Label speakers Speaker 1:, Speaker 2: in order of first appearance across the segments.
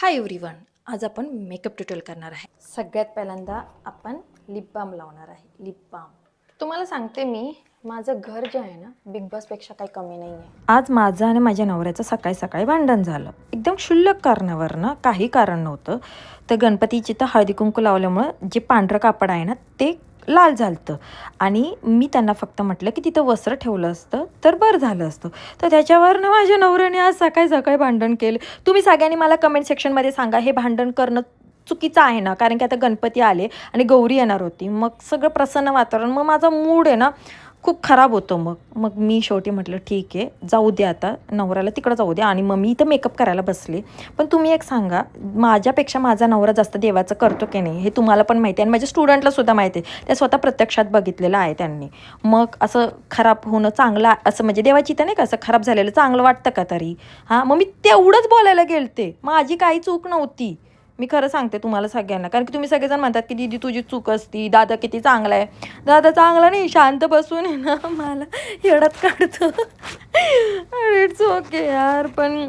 Speaker 1: Hi everyone आज आपण makeup tutorial करणार आहे. सगळ्यात पहिल्यांदा आपण लिप बाम लावणार आहे. लिप बाम तुम्हाला सांगते मी माझं घर जे आहे ना बिग बॉसपेक्षा काही कमी नाही आहे आज माझं आणि माझ्या नवऱ्याचं सकाळी सकाळी भांडण झालं. एकदम क्षुल्लक कारणावर ना काही कारण नव्हतं. तर गणपतीची तर हळदी कुंकू लावल्यामुळं जे पांढरं कापड आहे ना ते लाल झालतं. आणि मी त्यांना फक्त म्हटलं की तिथं वस्त्र ठेवलं असतं तर बरं झालं असतं. तर त्याच्यावर ना माझ्या नवऱ्याने आज सकाळी सकाळी भांडण केलं. तुम्ही सगळ्यांनी मला कमेंट सेक्शनमध्ये सांगा हे भांडण करणं चुकीचं आहे ना? कारण की आता गणपती आले आणि गौरी येणार होती. मग सगळं प्रसन्न वातावरण मग माझा मूड आहे ना खूप खराब होतो मग. मग मी शेवटी म्हटलं ठीक आहे जाऊ दे आता नवऱ्याला तिकडं जाऊ दे. आणि मग मी इथं मेकअप करायला बसले. पण तुम्ही एक सांगा माझ्यापेक्षा माझा नवरा जास्त देवाचं करतो की नाही हे तुम्हाला पण माहिती आहे. आणि माझ्या स्टुडंटला सुद्धा माहिती आहे. त्या स्वतः प्रत्यक्षात बघितलेलं आहे त्यांनी. मग असं खराब होणं चांगलं असं म्हणजे देवाची तर नाही का असं खराब झालेलं चांगलं वाटतं का तरी? हां मग मी तेवढंच बोलायला गेलते. माझी काही चूक नव्हती. मी खरं सांगते तुम्हाला सगळ्यांना. कारण की तुम्ही सगळेजण म्हणतात की दीदी तुझी चूक असती दादा किती चांगला आहे. दादा चांगला नाही शांत बसून आहे ना मला येडत काढतो. इट्स ओके यार. पण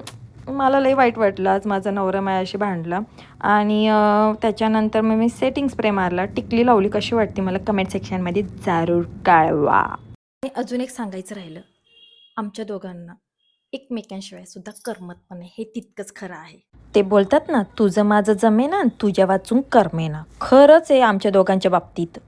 Speaker 1: मला लई वाईट वाटलं आज माझा नवरा मायाशी भांडला. आणि त्याच्यानंतर मग मी सेटिंग स्प्रे मारला. टिकली लावली कशी वाटते मला कमेंट सेक्शनमध्ये जरूर कळवा. आणि अजून एक सांगायचं राहिलं. आमच्या दोघांना. एकमेकांशिवाय सुद्धा करमत पण हे तितकंच खरं आहे. ते बोलतात ना तुझं माझं जमेना तुझ्या वाचून करमेना. खरंच आहे आमच्या दोघांच्या बाबतीत.